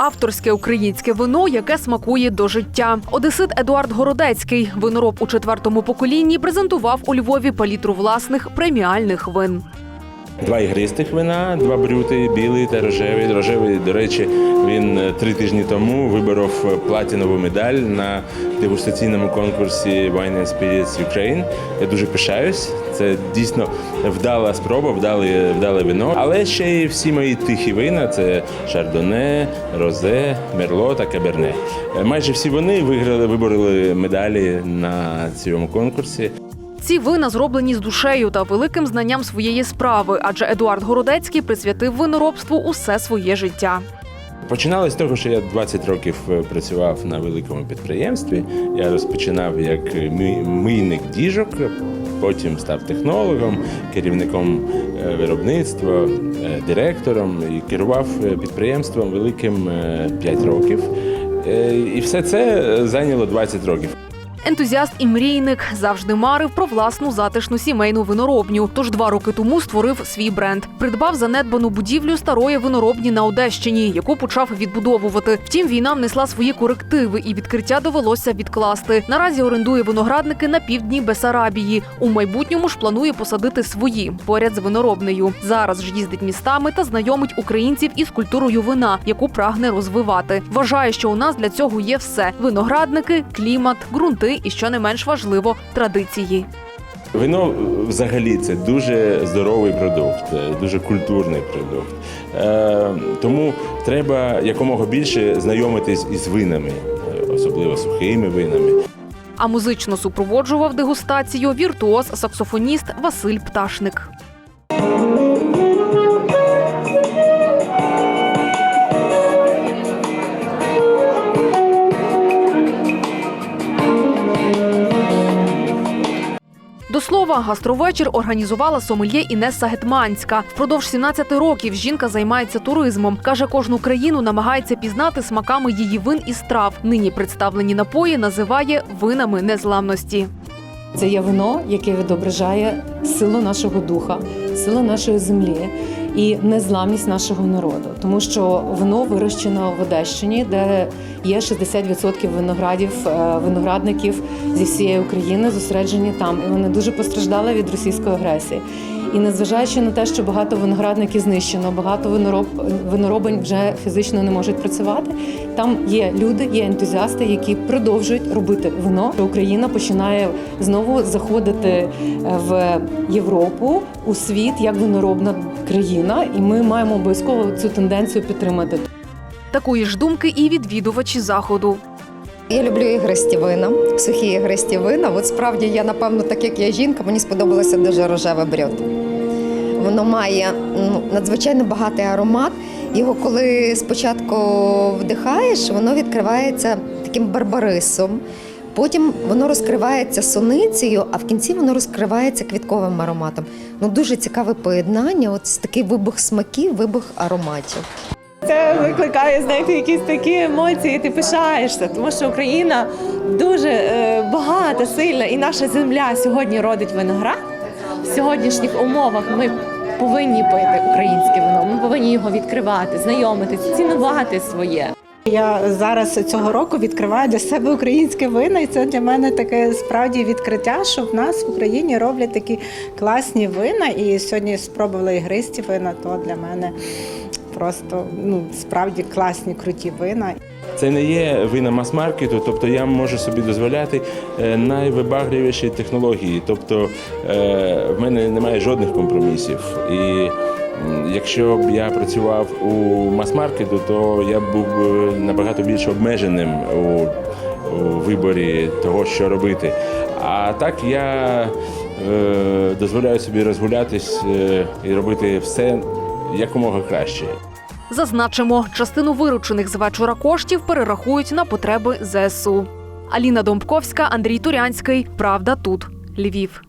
авторське українське вино, яке смакує до життя. Одесит Едуард Городецький, винороб у четвертому поколінні, презентував у Львові палітру власних преміальних вин. Два ігристих вина, два брюти, білий та рожевий. Рожевий, до речі, він е, три тижні тому виборов е, платінову медаль на дегустаційному конкурсі Wine and Spirits Ukraine. Я дуже пишаюсь. Це дійсно вдала спроба, вдале, вдале вино. Але ще й всі мої тихі вина це шардоне, розе, мерло та каберне. Майже всі вони виграли, вибороли медалі на цьому конкурсі. Ці вина зроблені з душею та великим знанням своєї справи, адже Едуард Городецький присвятив виноробству усе своє життя. Починалось з того, що я 20 років е, працював на великому підприємстві. Я розпочинав як мийник діжок, потім став технологом, керівником е, виробництва, е, директором і керував е, підприємством великим 5 років. Е, І все це е, зайняло 20 років. Ентузіаст і мрійник завжди марив про власну затишну сімейну виноробню. Тож два роки тому створив свій бренд. Придбав занедбану будівлю старої виноробні на Одещині, яку почав відбудовувати. Втім, війна внесла свої корективи, і відкриття довелося відкласти. Наразі орендує виноградники на півдні Бесарабії. У майбутньому ж планує посадити свої поряд з виноробнею. Зараз ж їздить містами та знайомить українців із культурою вина, яку прагне розвивати. Вважає, що у нас для цього є все: виноградники, клімат, ґрунти і, що не менш важливо, традиції. Вино е, взагалі це дуже здоровий продукт, е, дуже культурний продукт. Е, тому треба якомога більше знайомитись із винами, особливо сухими винами. А музично супроводжував дегустацію віртуоз саксофоніст Василь Пташник. Слова, гастровечір організувала сомельє Інеса Гетманська. Впродовж 17 років жінка займається туризмом. Каже, кожну країну намагається пізнати смаками її вин і страв. Нині представлені напої називає винами незламності. Це є вино, яке відображає силу нашого духа, силу нашої землі і незламність нашого народу. Тому що вино вирощено в Одещині, де є 60% виноградів, е, виноградників зі всієї України зосереджені там, і вони дуже постраждали від російської агресії. І незважаючи на те, що багато виноградників знищено, багато винороб виноробень вже фізично не можуть працювати. Там є люди, є ентузіасти, які продовжують робити вино. Україна починає знову заходити е, в Європу у світ як виноробна країна, і ми маємо обов'язково цю тенденцію підтримати. Такої ж думки і відвідувачі заходу. Я люблю ігристі вина, сухі ігристі вина. От справді я, напевно, так як я жінка, мені сподобалося дуже рожеве брьот. Воно має ну, надзвичайно багатий аромат. Його, коли спочатку вдихаєш, воно відкривається таким барбарисом. Потім воно розкривається соницею, а в кінці воно розкривається квітковим ароматом. Ну дуже цікаве поєднання. От такий вибух смаків, вибух ароматів. Це викликає знаєте, якісь такі емоції. Ти пишаєшся, тому що Україна дуже е, багата, сильна, і наша земля сьогодні родить виноград. В сьогоднішніх умовах ми повинні пити українське вино. Ми повинні його відкривати, знайомитися, цінувати своє. Я зараз цього року відкриваю для себе українське вино, і це для мене таке справді відкриття, що в нас в Україні роблять такі класні вина. І сьогодні спробувала ігристі вина, то для мене просто ну справді класні круті вина. Це не є вина мас-маркету, тобто я можу собі дозволяти е, найвибагливіші технології. Тобто е, в мене немає жодних компромісів. І якщо б я працював у мас-маркету, то я був набагато більш обмеженим у, у виборі того, що робити. А так я е, дозволяю собі розгулятись і робити все якомога краще. Зазначимо, частину виручених з вечора коштів перерахують на потреби ЗСУ. Аліна Домбковська, Андрій Турянський. Правда тут. Львів.